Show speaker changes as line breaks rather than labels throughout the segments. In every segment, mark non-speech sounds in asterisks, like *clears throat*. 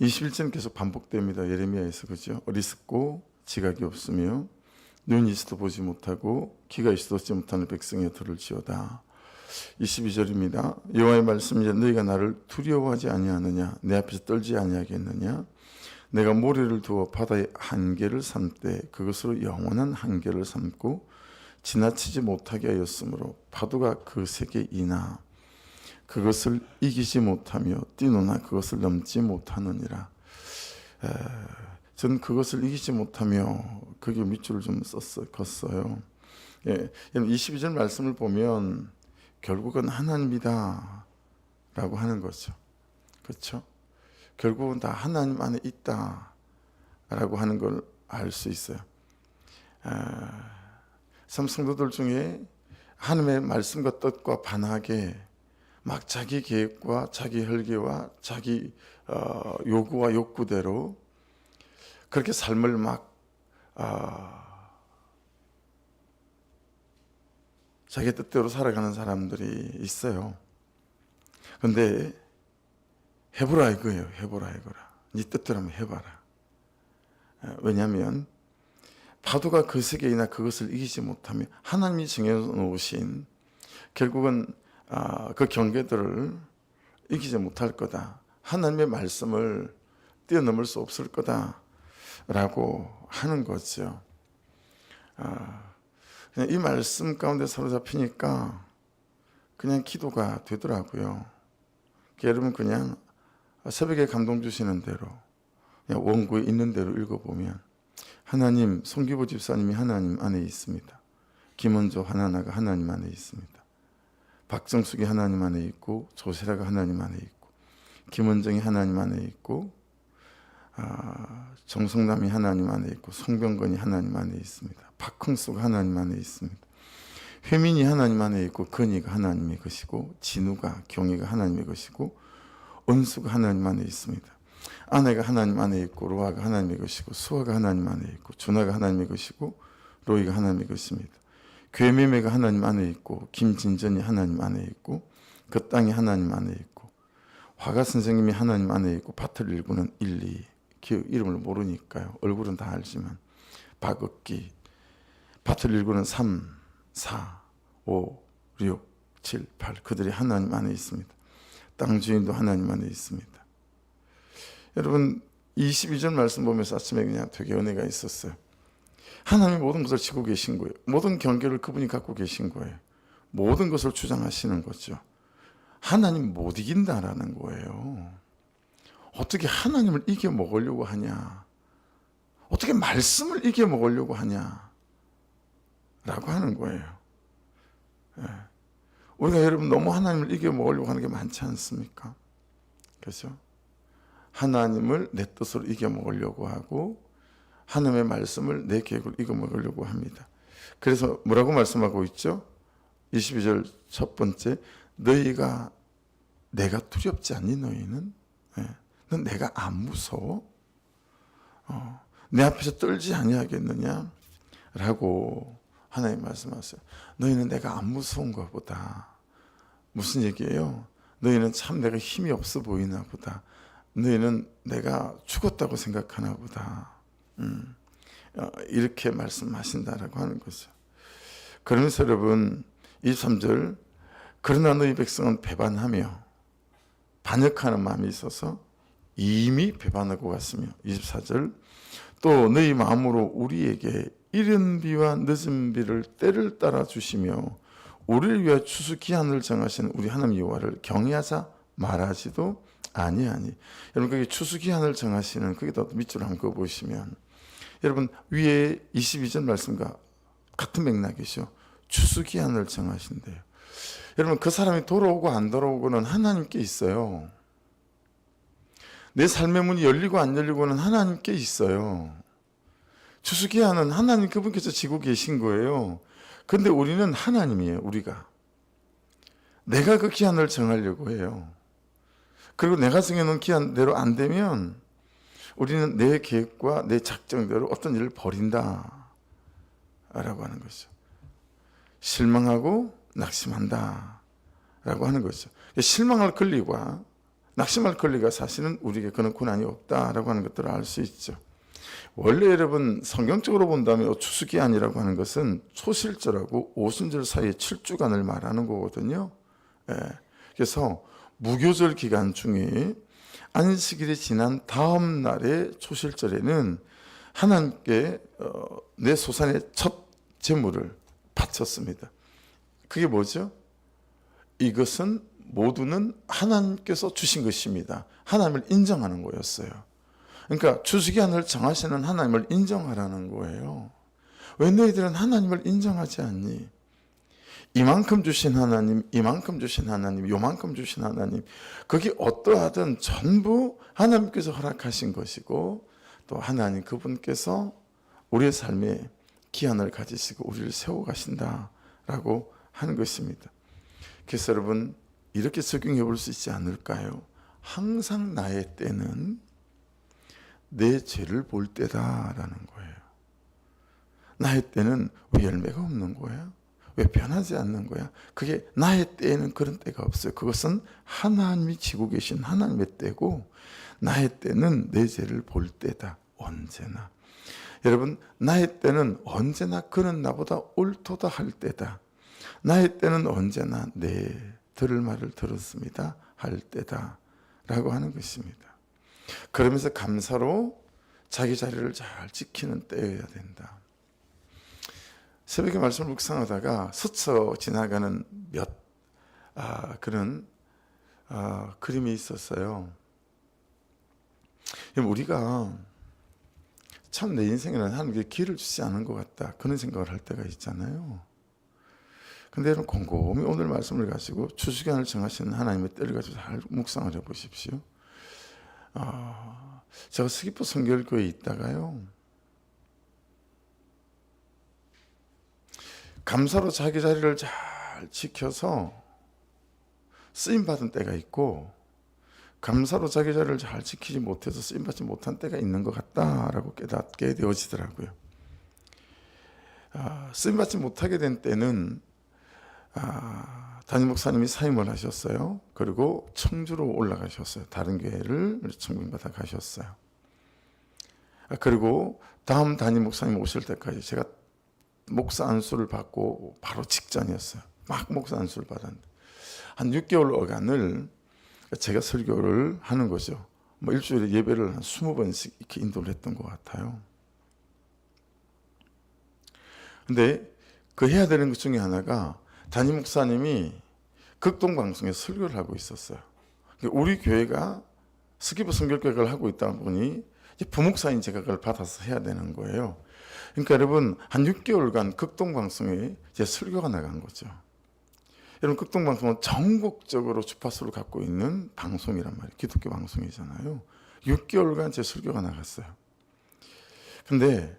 21절 계속 반복됩니다. 예레미야에서 그죠? 어리석고 지각이 없으며 눈이 있어도 보지 못하고 귀가 있어도 듣지 못하는 백성의 들을 지어다. 22절입니다. 여호와의 말씀이 너희가 나를 두려워하지 아니하느냐 내 앞에서 떨지 아니하겠느냐 내가 모래를 두어 바다의 한계를 삼되 그것으로 영원한 한계를 삼고 지나치지 못하게 하였으므로 파도가 그 세계 이나 그것을 이기지 못하며 뛰노나 그것을 넘지 못하느니라. 에, 저는 그것을 이기지 못하며 그게 밑줄을 좀 썼어, 걷어요. 예, 22절 말씀을 보면 결국은 하나님이다 라고 하는 거죠. 그렇죠? 결국은 다 하나님 안에 있다 라고 하는 걸 알 수 있어요. 아, 참 성도들 중에 하나님의 말씀과 뜻과 반하게 막 자기 계획과 자기 혈기와 자기 어, 요구와 욕구대로 그렇게 삶을 막 아, 자기 뜻대로 살아가는 사람들이 있어요. 근데 해보라 이거예요. 해보라 이거라. 네 뜻대로 한번 해봐라. 아, 왜냐하면 파도가 그 세계이나 그것을 이기지 못하며 하나님이 정해놓으신 결국은 아, 그 경계들을 이기지 못할 거다. 하나님의 말씀을 뛰어넘을 수 없을 거다라고 하는 거죠. 아, 이 말씀 가운데 사로잡히니까 그냥 기도가 되더라고요. 여러분 그냥 새벽에 감동 주시는 대로 원고에 있는 대로 읽어보면 하나님 송기보 집사님이 하나님 안에 있습니다. 김원조 하나나가 하나님 안에 있습니다. 박정숙이 하나님 안에 있고 조세라가 하나님 안에 있고 김원정이 하나님 안에 있고 아, 정성남이 하나님 안에 있고 송병건이 하나님 안에 있습니다. 박흥수가 하나님 안에 있습니다. 회민이 하나님 안에 있고 건이가 하나님의 것이고 진우가 경이가 하나님의 것이고 은수가 하나님 안에 있습니다. 아내가 하나님 안에 있고 로아가 하나님의 것이고 수아가 하나님 안에 있고 준하가 하나님의 것이고 로이가 하나님의 것입니다. 괴매매가 하나님 안에 있고 김진전이 하나님 안에 있고 그 땅이 하나님 안에 있고 화가 선생님이 하나님 안에 있고 밭을 일구는 일리 그 이름을 모르니까요. 얼굴은 다 알지만 박읍기 밭을 일구는 3, 4, 5, 6, 7, 8 그들이 하나님 안에 있습니다. 땅 주인도 하나님 안에 있습니다. 여러분 22절 말씀 보면서 아침에 그냥 되게 은혜가 있었어요. 하나님이 모든 것을 지고 계신 거예요. 모든 경계를 그분이 갖고 계신 거예요. 모든 것을 주장하시는 거죠. 하나님 못 이긴다라는 거예요. 어떻게 하나님을 이겨 먹으려고 하냐? 어떻게 말씀을 이겨 먹으려고 하냐? 라고 하는 거예요. 예. 우리가 여러분 너무 하나님을 이겨 먹으려고 하는 게 많지 않습니까? 그렇죠? 하나님을 내 뜻으로 이겨 먹으려고 하고 하나님의 말씀을 내 계획을 이겨 먹으려고 합니다. 그래서 뭐라고 말씀하고 있죠? 22절 첫 번째 너희가 내가 두렵지 않니 너희는? 예. 넌 내가 안 무서워? 어, 내 앞에서 떨지 아니하겠느냐? 라고 하나님 말씀하세요. 너희는 내가 안 무서운 것보다 무슨 얘기예요? 너희는 참 내가 힘이 없어 보이나 보다. 너희는 내가 죽었다고 생각하나 보다. 음, 어, 이렇게 말씀하신다라고 하는 거죠. 그러면서 여러분 23절 그러나 너희 백성은 배반하며 반역하는 마음이 있어서 이미 배반하고 갔으며 24절 또 너희 마음으로 우리에게 이른 비와 늦은 비를 때를 따라 주시며 우리를 위하여 추수 기한을 정하신 우리 하나님 여호와를 경외하자 말하지도 아니하니 여러분 그게 추수 기한을 정하시는 거기다 밑줄 한번 그어 보시면 여러분 위에 22절 말씀과 같은 맥락이죠. 추수 기한을 정하신대요. 여러분 그 사람이 돌아오고 안 돌아오고는 하나님께 있어요. 내 삶의 문이 열리고 안 열리고는 하나님께 있어요. 추수 기한은 하나님 그분께서 지고 계신 거예요. 근데 우리는 하나님이에요, 우리가. 내가 그 기한을 정하려고 해요. 그리고 내가 정해놓은 기한대로 안 되면 우리는 내 계획과 내 작정대로 어떤 일을 벌인다. 라고 하는 거죠. 실망하고 낙심한다. 라고 하는 거죠. 실망할 권리와 낙심할 권리가 사실은 우리에게 그런 고난이 없다라고 하는 것들을 알 수 있죠. 원래 여러분 성경적으로 본다면 추수기한이라고 하는 것은 초실절하고 오순절 사이의 7주간을 말하는 거거든요. 예. 그래서 무교절 기간 중에 안식일이 지난 다음 날의 초실절에는 하나님께 어, 내 소산의 첫 제물을 바쳤습니다. 그게 뭐죠? 이것은 모두는 하나님께서 주신 것입니다. 하나님을 인정하는 거였어요. 그러니까 주수기한을 정하시는 하나님을 인정하라는 거예요. 왜 너희들은 하나님을 인정하지 않니? 이만큼 주신 하나님, 이만큼 주신 하나님, 요만큼 주신 하나님, 그게 어떠하든 전부 하나님께서 허락하신 것이고 또 하나님 그분께서 우리의 삶에 기한을 가지시고 우리를 세워 가신다라고 하는 것입니다. 그래서 여러분 이렇게 적용해 볼 수 있지 않을까요? 항상 나의 때는 내 죄를 볼 때다라는 거예요. 나의 때는 왜 열매가 없는 거야? 왜 변하지 않는 거야? 그게 나의 때에는 그런 때가 없어요. 그것은 하나님이 지고 계신 하나님의 때고 나의 때는 내 죄를 볼 때다. 언제나. 여러분, 나의 때는 언제나 그는 나보다 옳도다 할 때다. 나의 때는 언제나 내 들을 말을 들었습니다. 할 때다. 라고 하는 것입니다. 그러면서 감사로 자기 자리를 잘 지키는 때여야 된다. 새벽에 말씀을 묵상하다가 스쳐 지나가는 몇 아, 그런 아, 그림이 있었어요. 우리가 참 내 인생에는 하나님께 길을 주지 않은 것 같다 그런 생각을 할 때가 있잖아요. 근데 여러분 곰곰이 오늘 말씀을 가지고 주시간을 정하시는 하나님의 때를 가지고 잘 묵상을 해보십시오. 아, 제가 스기포 성결교회에 있다가요. 감사로 자기 자리를 잘 지켜서 쓰임 받은 때가 있고 감사로 자기 자리를 잘 지키지 못해서 쓰임 받지 못한 때가 있는 것 같다라고 깨닫게 되어지더라고요. 아, 쓰임 받지 못하게 된 때는 아, 담임 목사님이 사임을 하셨어요. 그리고 청주로 올라가셨어요. 다른 교회를 청빙받아 가셨어요. 아, 그리고 다음 담임 목사님 오실 때까지 제가 목사 안수를 받고 바로 직전이었어요. 막 목사 안수를 받았는데 한 6개월 어간을 제가 설교를 하는 거죠. 뭐 일주일에 예배를 한 20번씩 이렇게 인도를 했던 것 같아요. 근데 그 해야 되는 것 중에 하나가 담임 목사님이 극동 방송에 설교를 하고 있었어요. 우리 교회가 스키브 성결교회를 하고 있다 보니 부목사인 제가 그걸 받아서 해야 되는 거예요. 그러니까 여러분 한 6개월간 극동 방송에 이제 설교가 나간 거죠. 여러분 극동 방송은 전국적으로 주파수를 갖고 있는 방송이란 말이에요. 기독교 방송이잖아요. 6개월간 제 설교가 나갔어요. 근데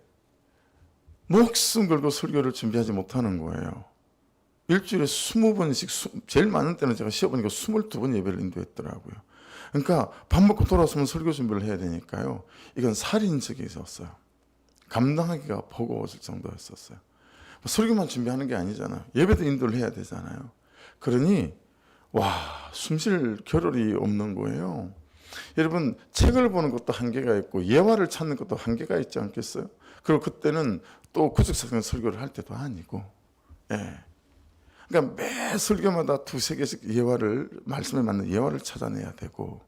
목숨 걸고 설교를 준비하지 못하는 거예요. 일주일에 20번씩 제일 많은 때는 제가 시어보니까 22번 예배를 인도했더라고요. 그러니까 밥 먹고 돌아서면 설교 준비를 해야 되니까요. 이건 살인적이 있었어요. 감당하기가 버거워질 정도였었어요. 뭐 설교만 준비하는 게 아니잖아요. 예배도 인도를 해야 되잖아요. 그러니 와 숨쉴 겨를이 없는 거예요. 여러분 책을 보는 것도 한계가 있고 예화를 찾는 것도 한계가 있지 않겠어요? 그리고 그때는 또 구직사상 설교를 할 때도 아니고, 예. 그러니까 매 설교마다 두세 개씩 예화를 말씀에 맞는 예화를 찾아내야 되고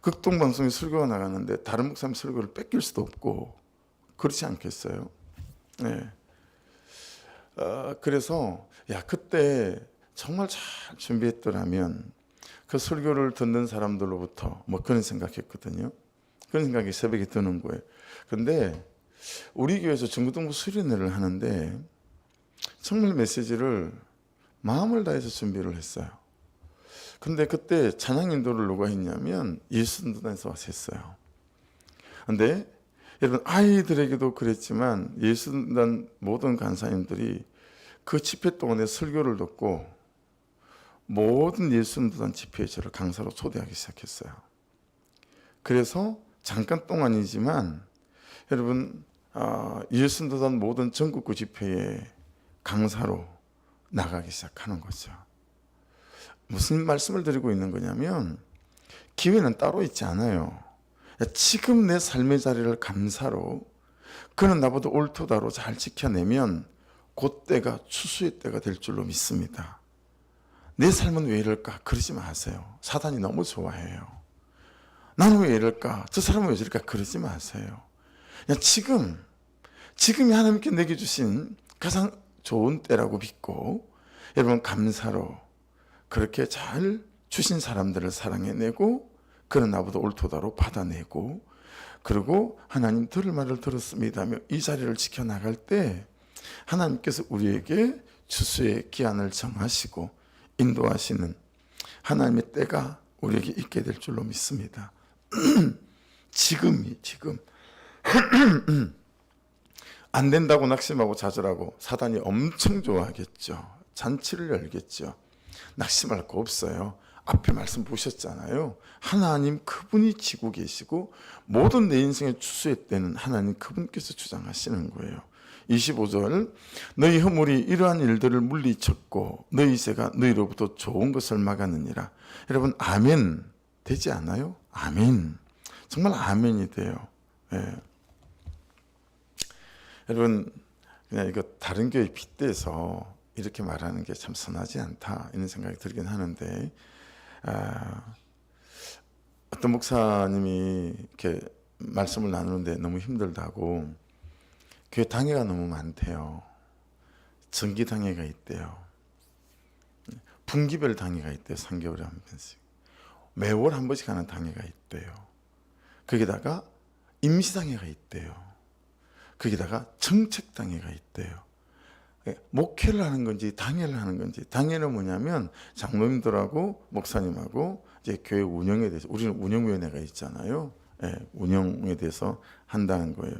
극동 방송에 설교가 나가는데 다른 목사님 설교를 뺏길 수도 없고 그렇지 않겠어요? 네. 어, 그래서 야 그때 정말 잘 준비했더라면 그 설교를 듣는 사람들로부터 뭐 그런 생각했거든요. 그런 생각이 새벽에 드는 거예요. 근데 우리 교회에서 중고등부 수련회를 하는데 정말 메시지를 마음을 다해서 준비를 했어요. 근데 그때 찬양 인도를 누가 했냐면 예수단에서 와서 했어요. 근데 여러분 아이들에게도 그랬지만 예수단 모든 간사님들이 그 집회 동안에 설교를 듣고 모든 예수단 집회에 저를 강사로 초대하기 시작했어요. 그래서 잠깐 동안이지만 여러분 아, 예수단 모든 전국구 집회에 강사로 나가기 시작하는 거죠. 무슨 말씀을 드리고 있는 거냐면 기회는 따로 있지 않아요. 지금 내 삶의 자리를 감사로 그는 나보다 옳도다로 잘 지켜내면 그때가 추수의 때가 될 줄로 믿습니다. 내 삶은 왜 이럴까? 그러지 마세요. 사단이 너무 좋아해요. 나는 왜 이럴까? 저 사람은 왜 저럴까? 그러지 마세요. 그냥 지금, 지금이 하나님께 내게 주신 가장 좋은 때라고 믿고 여러분 감사로 그렇게 잘 주신 사람들을 사랑해내고 그는 나보다 옳도다로 받아내고 그리고 하나님 들을 말을 들었습니다며 이 자리를 지켜나갈 때 하나님께서 우리에게 추수의 기한을 정하시고 인도하시는 하나님의 때가 우리에게 있게 될 줄로 믿습니다. *clears throat* 지금이 지금 *clears throat* 안 된다고 낙심하고 좌절하고 사단이 엄청 좋아하겠죠. 잔치를 열겠죠. 낙심할 거 없어요. 앞에 말씀 보셨잖아요. 하나님 그분이 지고 계시고 모든 내 인생의 추수의 때는 하나님 그분께서 주장하시는 거예요. 25절 너희 허물이 이러한 일들을 물리쳤고 너희 새가 너희로부터 좋은 것을 막았느니라. 여러분 아멘 되지 않아요? 아멘. 정말 아멘이 돼요. 예. 여러분 그냥 이거 다른 교회 빗대서 이렇게 말하는 게 참 선하지 않다 이런 생각이 들긴 하는데 아, 어떤 목사님이 이렇게 말씀을 나누는데 너무 힘들다고 교회 당회가 너무 많대요. 정기 당회가 있대요. 분기별 당회가 있대요. 3개월에 한 번씩. 매월 한 번씩 하는 당회가 있대요. 거기다가 임시당회가 있대요. 거기다가 정책당회가 있대요. 예, 목회를 하는 건지 당회를 하는 건지 당회는 뭐냐면 장로님들하고 목사님하고 이제 교회 운영에 대해서 우리는 운영위원회가 있잖아요. 예, 운영에 대해서 한다는 거예요.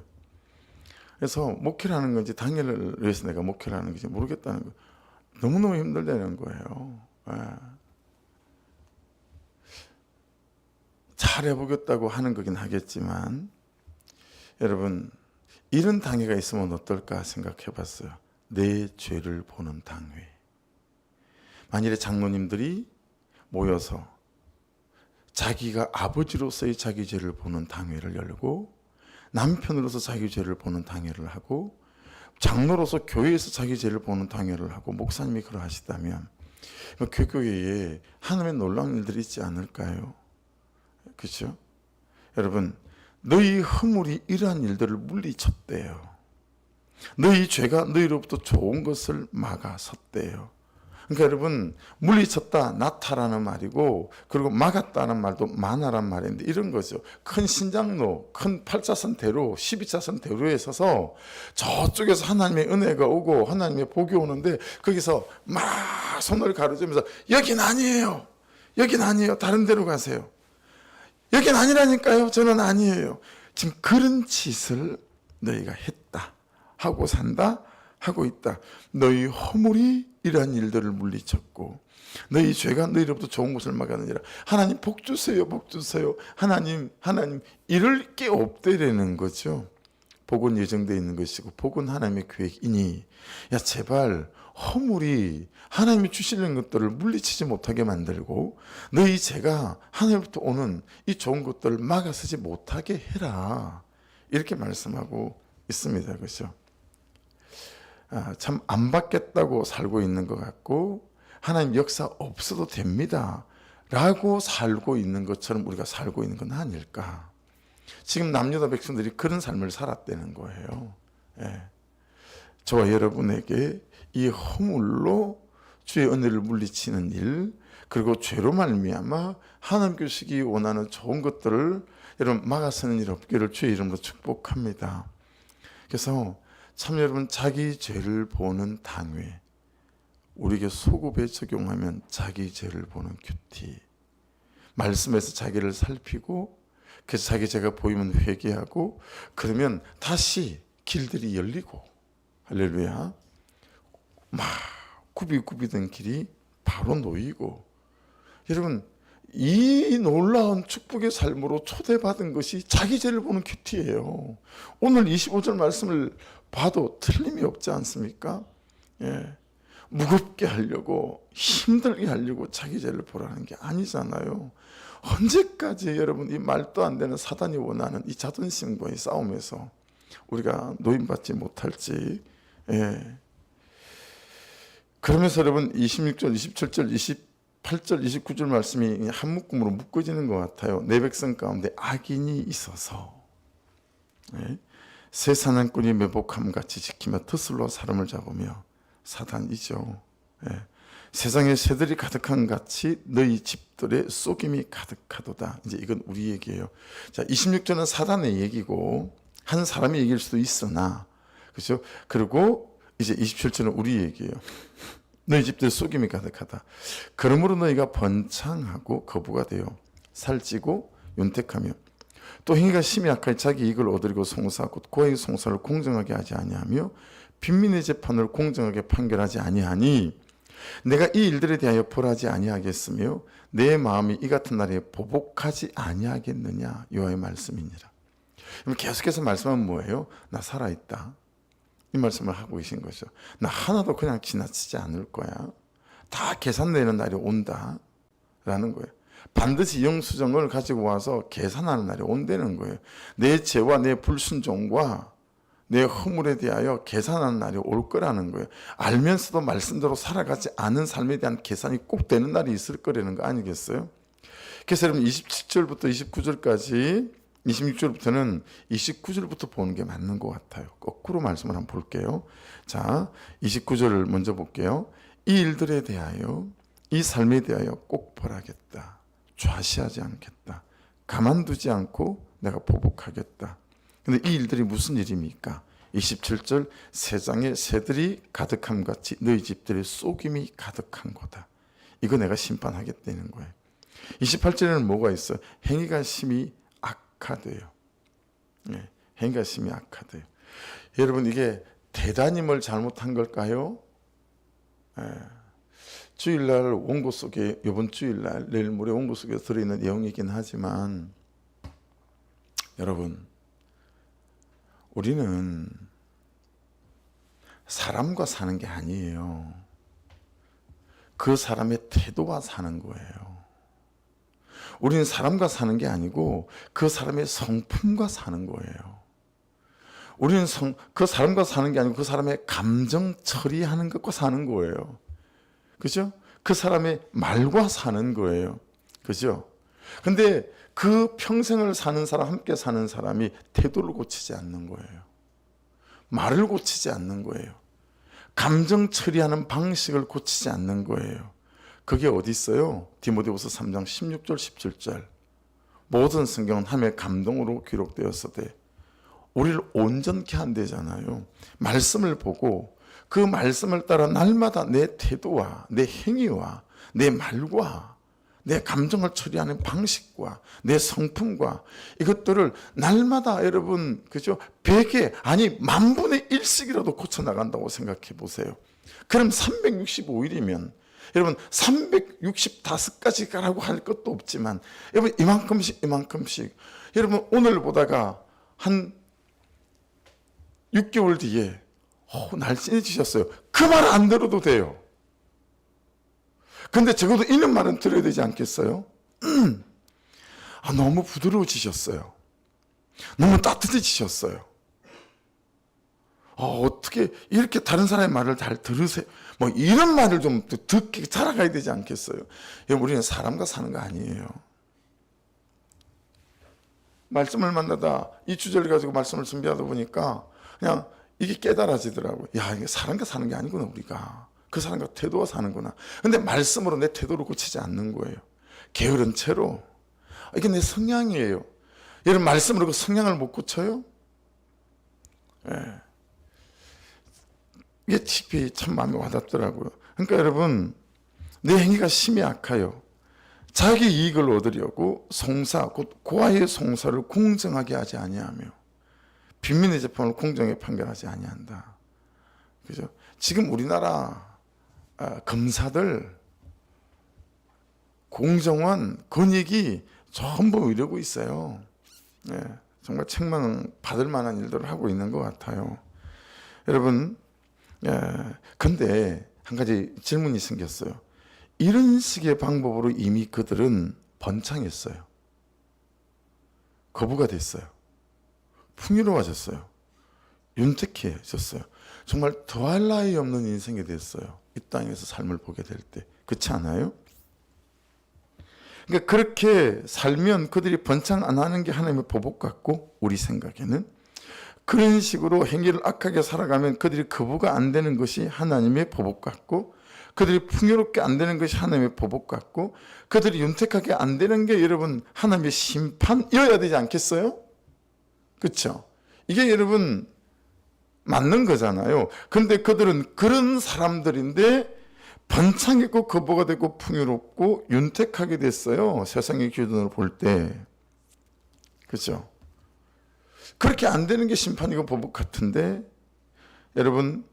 그래서 목회를 하는 건지 당회를 위해서 내가 목회를 하는 건지 모르겠다는 거 너무너무 힘들다는 거예요. 예. 잘 해보겠다고 하는 거긴 하겠지만 여러분 이런 당회가 있으면 어떨까 생각해 봤어요. 내 죄를 보는 당회. 만일에 장로님들이 모여서 자기가 아버지로서의 자기 죄를 보는 당회를 열고 남편으로서 자기 죄를 보는 당회를 하고 장로로서 교회에서 자기 죄를 보는 당회를 하고 목사님이 그러하시다면 뭐 교교회에 하나님의 놀라운 일들이 있지 않을까요? 그렇죠? 여러분 너희 허물이 이러한 일들을 물리쳤대요. 너희 죄가 너희로부터 좋은 것을 막아섰대요. 그러니까 여러분 물리쳤다 나타라는 말이고 그리고 막았다는 말도 만화란 말인데 이런 거죠. 큰 신장로, 큰 8차선 대로, 12차선 대로에 서서 저쪽에서 하나님의 은혜가 오고 하나님의 복이 오는데 거기서 막 손을 가로지면서 여긴 아니에요. 여긴 아니에요. 다른 데로 가세요. 여긴 아니라니까요. 저는 아니에요. 지금 그런 짓을 너희가 했다. 하고 산다. 하고 있다. 너희 허물이 이러한 일들을 물리쳤고 너희 죄가 너희로부터 좋은 것을 막았느니라. 하나님 복 주세요. 복 주세요. 하나님 하나님 이럴 게 없대라는 거죠. 복은 예정되어 있는 것이고 복은 하나님의 계획이니 야 제발 허물이 하나님이 주시는 것들을 물리치지 못하게 만들고 너희 죄가 하나님부터 오는 이 좋은 것들을 막아서지 못하게 해라 이렇게 말씀하고 있습니다 아, 참 안 받겠다고 살고 있는 것 같고 하나님 역사 없어도 됩니다 라고 살고 있는 것처럼 우리가 살고 있는 건 아닐까 지금 남유다 백성들이 그런 삶을 살았다는 거예요 예. 저와 여러분에게 이 허물로 주의 은혜를 물리치는 일 그리고 죄로 말미암아 하나님께 시기 원하는 좋은 것들을 여러분 막아서는 일 없기를 주의 이름으로 축복합니다. 그래서 참 여러분 자기 죄를 보는 당회 우리에게 소급에 적용하면 자기 죄를 보는 큐티. 말씀에서 자기를 살피고 그래서 자기 죄가 보이면 회개하고 그러면 다시 길들이 열리고 할렐루야. 막 굽이굽이던 길이 바로 놓이고. 여러분 이 놀라운 축복의 삶으로 초대받은 것이 자기 죄를 보는 큐티예요. 오늘 25절 말씀을 봐도 틀림이 없지 않습니까? 예. 무겁게 하려고 힘들게 하려고 자기 죄를 보라는 게 아니잖아요. 언제까지 여러분 이 말도 안 되는 사단이 원하는 이 자존심과의 싸움에서 우리가 노인받지 못할지 예. 그러면서 여러분 26절, 27절, 28절, 29절 말씀이 한 묶음으로 묶어지는 것 같아요. 내 백성 가운데 악인이 있어서 예. 새 사냥꾼이 매복함 같이 지키며 트슬로 사람을 잡으며 사단이죠. 예. 세상에 새들이 가득한 같이 너희 집들의 쏘김이 가득하도다. 이제 이건 우리 얘기예요. 자, 26절은 사단의 얘기고 한 사람의 얘기일 수도 있으나 그렇죠? 그리고 이제 27절은 우리 얘기예요. 너희 집들 쏘김이 가득하다. 그러므로 너희가 번창하고 거부가 되어 살찌고 윤택하며 또 행위가 심히 악하여 자기 이익을 얻으려고 송사하고 고의 송사를 공정하게 하지 아니하며 빈민의 재판을 공정하게 판결하지 아니하니 내가 이 일들에 대하여 벌하지 아니하겠으며 내 마음이 이 같은 날에 보복하지 아니하겠느냐 여호와의 말씀이니라. 계속해서 말씀은 뭐예요? 나 살아있다. 이 말씀을 하고 계신 거죠. 나 하나도 그냥 지나치지 않을 거야. 다 계산되는 날이 온다. 라는 거예요. 반드시 영수증을 가지고 와서 계산하는 날이 온다는 거예요. 내 죄와 내 불순종과 내 허물에 대하여 계산하는 날이 올 거라는 거예요. 알면서도 말씀대로 살아가지 않은 삶에 대한 계산이 꼭 되는 날이 있을 거라는 거 아니겠어요? 그래서 여러분 27절부터 29절까지 26절부터는 29절부터 보는 게 맞는 것 같아요. 거꾸로 말씀을 한번 볼게요. 자, 29절을 먼저 볼게요. 이 일들에 대하여 이 삶에 대하여 꼭 벌하겠다. 좌시하지 않겠다. 가만두지 않고 내가 보복하겠다. 근데 이 일들이 무슨 일입니까? 27절 세상에 새들이 가득함 같이 너희 집들의 쏘김이 가득한 거다. 이거 내가 심판하겠다는 거예요. 28절에는 뭐가 있어? 행위가 심히 악하대요. 네, 행위가 심히 악하대요. 여러분 이게 대단임을 잘못한 걸까요? 예. 주일날 원고 속에 이번 주일날 내일 모레 원고 속에 들어있는 내용이긴 하지만 여러분 우리는 사람과 사는 게 아니에요. 그 사람의 태도와 사는 거예요. 우리는 사람과 사는 게 아니고 그 사람의 성품과 사는 거예요. 우리는 성, 그 사람과 사는 게 아니고 그 사람의 감정 처리하는 것과 사는 거예요. 그죠? 그 사람의 말과 사는 거예요. 그죠? 근데 그 평생을 사는 사람, 함께 사는 사람이 태도를 고치지 않는 거예요. 말을 고치지 않는 거예요. 감정 처리하는 방식을 고치지 않는 거예요. 그게 어디 있어요? 디모데후서 3장 16절 17절. 모든 성경은 하나님의 감동으로 기록되었으되 우리를 온전케 한대잖아요. 말씀을 보고 그 말씀을 따라 날마다 내 태도와 내 행위와 내 말과 내 감정을 처리하는 방식과 내 성품과 이것들을 날마다 여러분 그죠? 100에 아니 만분의 1씩이라도 고쳐 나간다고 생각해 보세요. 그럼 365일이면 여러분 365까지 가라고 할 것도 없지만 여러분 이만큼씩 이만큼씩 여러분 오늘 보다가 한 6개월 뒤에 어, 날씬해지셨어요. 그 말 안 들어도 돼요. 근데 적어도 이런 말은 들어야 되지 않겠어요? 음, 아, 너무 부드러워지셨어요. 너무 따뜻해지셨어요. 어, 어떻게 이렇게 다른 사람의 말을 잘 들으세요? 뭐 이런 말을 좀 듣게 살아가야 되지 않겠어요? 우리는 사람과 사는 거 아니에요. 말씀을 만나다 이 주제를 가지고 말씀을 준비하다 보니까 그냥 이게 깨달아지더라고요. 야, 이게 사람과 사는 게 아니구나, 우리가. 그 사람과 태도와 사는구나. 근데 말씀으로 내 태도를 고치지 않는 거예요. 게으른 채로. 이게 내 성향이에요. 여러분, 말씀으로 그 성향을 못 고쳐요? 예. 이게 특히 참 마음에 와닿더라고요. 그러니까 여러분, 내 행위가 심히 악하여 자기 이익을 얻으려고 송사, 곧 고아의 송사를 공정하게 하지 아니하며 빈민의 재판을 공정하게 판결하지 아니한다. 그죠? 지금 우리나라 아, 검사들 공정원 권익이 전부 이러고 있어요. 예, 정말 책망 받을 만한 일들을 하고 있는 것 같아요. 여러분, 예, 근데 한 가지 질문이 생겼어요. 이런 식의 방법으로 이미 그들은 번창했어요. 거부가 됐어요. 풍요로워졌어요. 윤택해졌어요. 정말 더할 나위 없는 인생이 됐어요. 이 땅에서 삶을 보게 될 때. 그렇지 않아요? 그러니까 그렇게 살면 그들이 번창 안 하는 게 하나님의 보복 같고 우리 생각에는 그런 식으로 행위를 악하게 살아가면 그들이 거부가 안 되는 것이 하나님의 보복 같고 그들이 풍요롭게 안 되는 것이 하나님의 보복 같고 그들이 윤택하게 안 되는 게 여러분 하나님의 심판이어야 되지 않겠어요? 그렇죠? 이게 여러분 맞는 거잖아요. 근데 그들은 그런 사람들인데 번창했고 거부가 되고 풍요롭고 윤택하게 됐어요. 세상의 기준으로 볼 때. 그렇죠? 그렇게 안 되는 게 심판이고 보복 같은데 여러분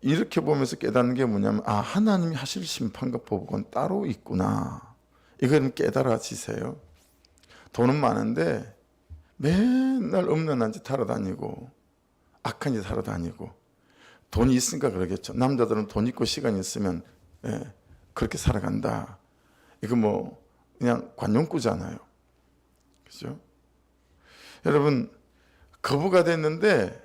이렇게 보면서 깨닫는 게 뭐냐면 아 하나님이 하실 심판과 보복은 따로 있구나. 이걸 깨달아지세요. 돈은 많은데 맨날 없는 한짓 하러 다니고 악한 짓 하러 다니고 돈이 있으니까 그러겠죠. 남자들은 돈 있고 시간 있으면 예, 그렇게 살아간다. 이거 뭐 그냥 관용구잖아요. 그죠? 여러분 거부가 됐는데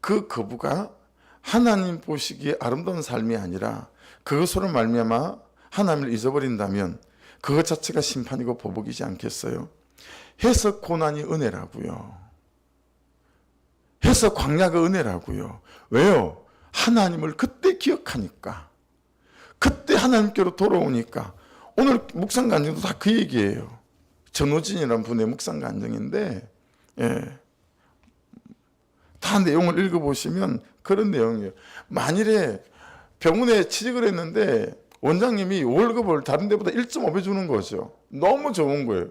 그 거부가 하나님 보시기에 아름다운 삶이 아니라 그것으로 말미암아 하나님을 잊어버린다면 그것 자체가 심판이고 보복이지 않겠어요? 해서 고난이 은혜라고요. 해서 광야가 은혜라고요. 왜요? 하나님을 그때 기억하니까. 그때 하나님께로 돌아오니까. 오늘 묵상 간증도 다 그 얘기예요. 전호진이라는 분의 묵상 간증인데, 예. 다 내용을 읽어보시면 그런 내용이에요. 만일에 병원에 취직을 했는데 원장님이 월급을 다른 데보다 1.5배 주는 거죠. 너무 좋은 거예요.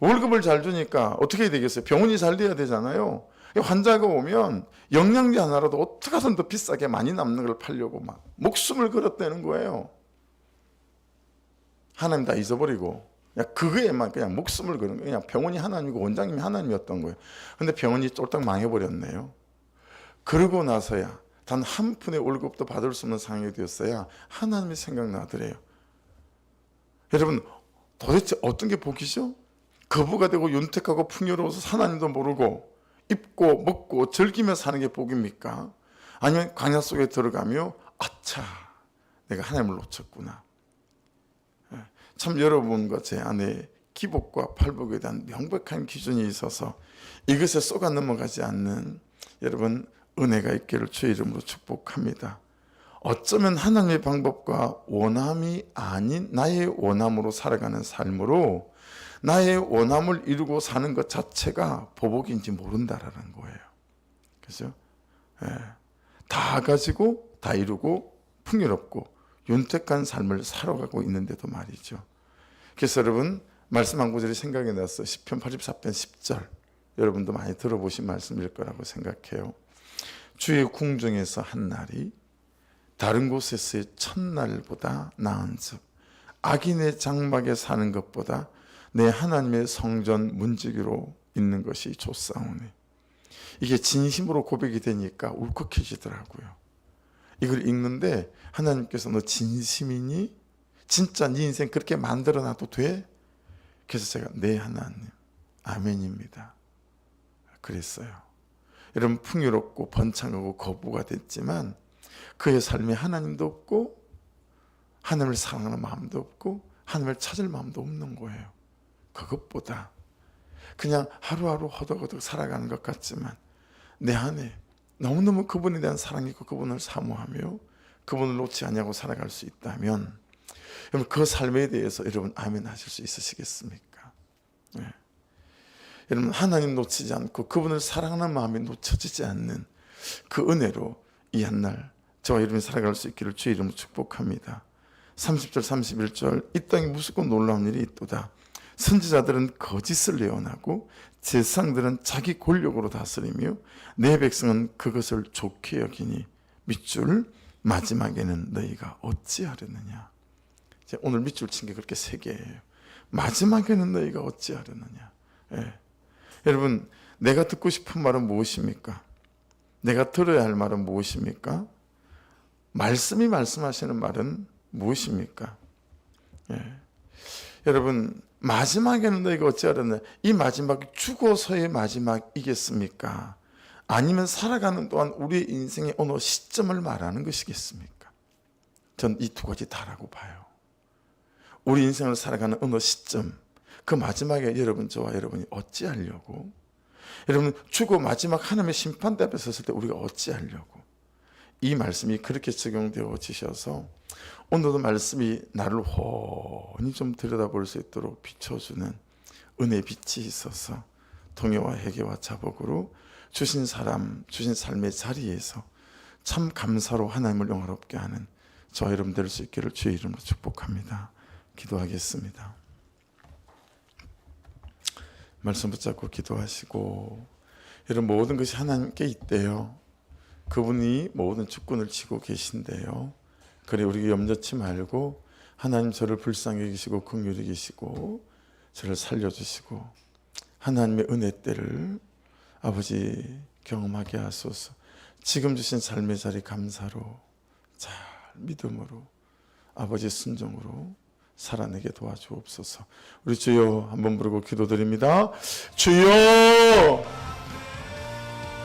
월급을 잘 주니까 어떻게 되겠어요? 병원이 잘 돼야 되잖아요. 환자가 오면 영양제 하나라도 어떻게 하든 더 비싸게 많이 남는 걸 팔려고 막 목숨을 걸었다는 거예요. 하나님 다 잊어버리고 그냥 그거에만 그냥 목숨을 거는 거예요. 그냥 병원이 하나님이고 원장님이 하나님이었던 거예요. 근데 병원이 쫄딱 망해버렸네요. 그러고 나서야 단 한 푼의 월급도 받을 수 없는 상황이 되었어야 하나님이 생각나더래요. 여러분 도대체 어떤 게 복이죠? 거부가 되고 윤택하고 풍요로워서 하나님도 모르고 입고 먹고 즐기며 사는 게 복입니까? 아니면 광야 속에 들어가며 아차 내가 하나님을 놓쳤구나. 예, 참 여러분과 제 안에 기복과 팔복에 대한 명백한 기준이 있어서 이것에 쏘가 넘어가지 않는 여러분 은혜가 있기를 주의 이름으로 축복합니다. 어쩌면 하나님의 방법과 원함이 아닌 나의 원함으로 살아가는 삶으로 나의 원함을 이루고 사는 것 자체가 보복인지 모른다라는 거예요. 그죠? 예. 다 가지고 다 이루고 풍요롭고 윤택한 삶을 살아가고 있는데도 말이죠. 그래서 여러분 말씀 한 구절이 생각이 났어. 10편 84편 10절. 여러분도 많이 들어보신 말씀일 거라고 생각해요. 주의 궁정에서 한 날이 다른 곳에서의 첫날보다 나은즉 악인의 장막에 사는 것보다 내 하나님의 성전 문지기로 있는 것이 좋사오니 이게 진심으로 고백이 되니까 울컥해지더라고요. 이걸 읽는데 하나님께서 너 진심이니? 진짜 네 인생 그렇게 만들어 놔도 돼? 그래서 제가 네 하나님 아멘입니다. 그랬어요. 여러분 풍요롭고 번창하고 거부가 됐지만 그의 삶에 하나님도 없고 하나님을 사랑하는 마음도 없고 하나님을 찾을 마음도 없는 거예요. 그것보다 그냥 하루하루 허덕허덕 살아가는 것 같지만 내 안에 너무너무 그분에 대한 사랑이 있고 그분을 사모하며 그분을 놓지 않냐고 살아갈 수 있다면 그 삶에 대해서 여러분 아멘 하실 수 있으시겠습니까? 네. 여러분 하나님 놓치지 않고 그분을 사랑하는 마음이 놓쳐지지 않는 그 은혜로 이 한날 저와 여러분이 살아갈 수 있기를 주의 이름으로 축복합니다. 30절 31절 이 땅에 무섭고 놀라운 일이 있도다. 선지자들은 거짓을 예언하고 제상들은 자기 권력으로 다스리며 내 백성은 그것을 좋게 여기니 밑줄 마지막에는 너희가 어찌하려느냐. 오늘 밑줄 친 게 그렇게 세 개예요. 마지막에는 너희가 어찌하려느냐. 예. 여러분 내가 듣고 싶은 말은 무엇입니까? 내가 들어야 할 말은 무엇입니까? 말씀이 말씀하시는 말은 무엇입니까? 예. 여러분 마지막에는 너희가 어찌하려냐 이 마지막이 죽어서의 마지막이겠습니까? 아니면 살아가는 동안 우리 인생의 어느 시점을 말하는 것이겠습니까? 전 이 두 가지 다라고 봐요. 우리 인생을 살아가는 어느 시점 그 마지막에 여러분 저와 여러분이 어찌하려고 여러분 죽고 마지막 하나님의 심판대 앞에 섰을 때 우리가 어찌하려고 이 말씀이 그렇게 적용되어지셔서 오늘도 말씀이 나를 훤히 좀 들여다볼 수 있도록 비춰주는 은혜 빛이 있어서 동요와 회개와 자복으로 주신 사람, 주신 삶의 자리에서 참 감사로 하나님을 영화롭게 하는 저 여러분 될 수 있기를 주의 이름으로 축복합니다. 기도하겠습니다. 말씀 붙잡고 기도하시고 여러분 모든 것이 하나님께 있대요. 그분이 모든 주권을 쥐고 계신데요. 그래 우리 염려치 말고 하나님 저를 불쌍히 계시고 긍휼히 계시고 저를 살려주시고 하나님의 은혜 때를 아버지 경험하게 하소서. 지금 주신 삶의 자리 감사로 잘 믿음으로 아버지 순종으로 살아내게 도와주옵소서. 우리 주여 한번 부르고 기도드립니다. 주여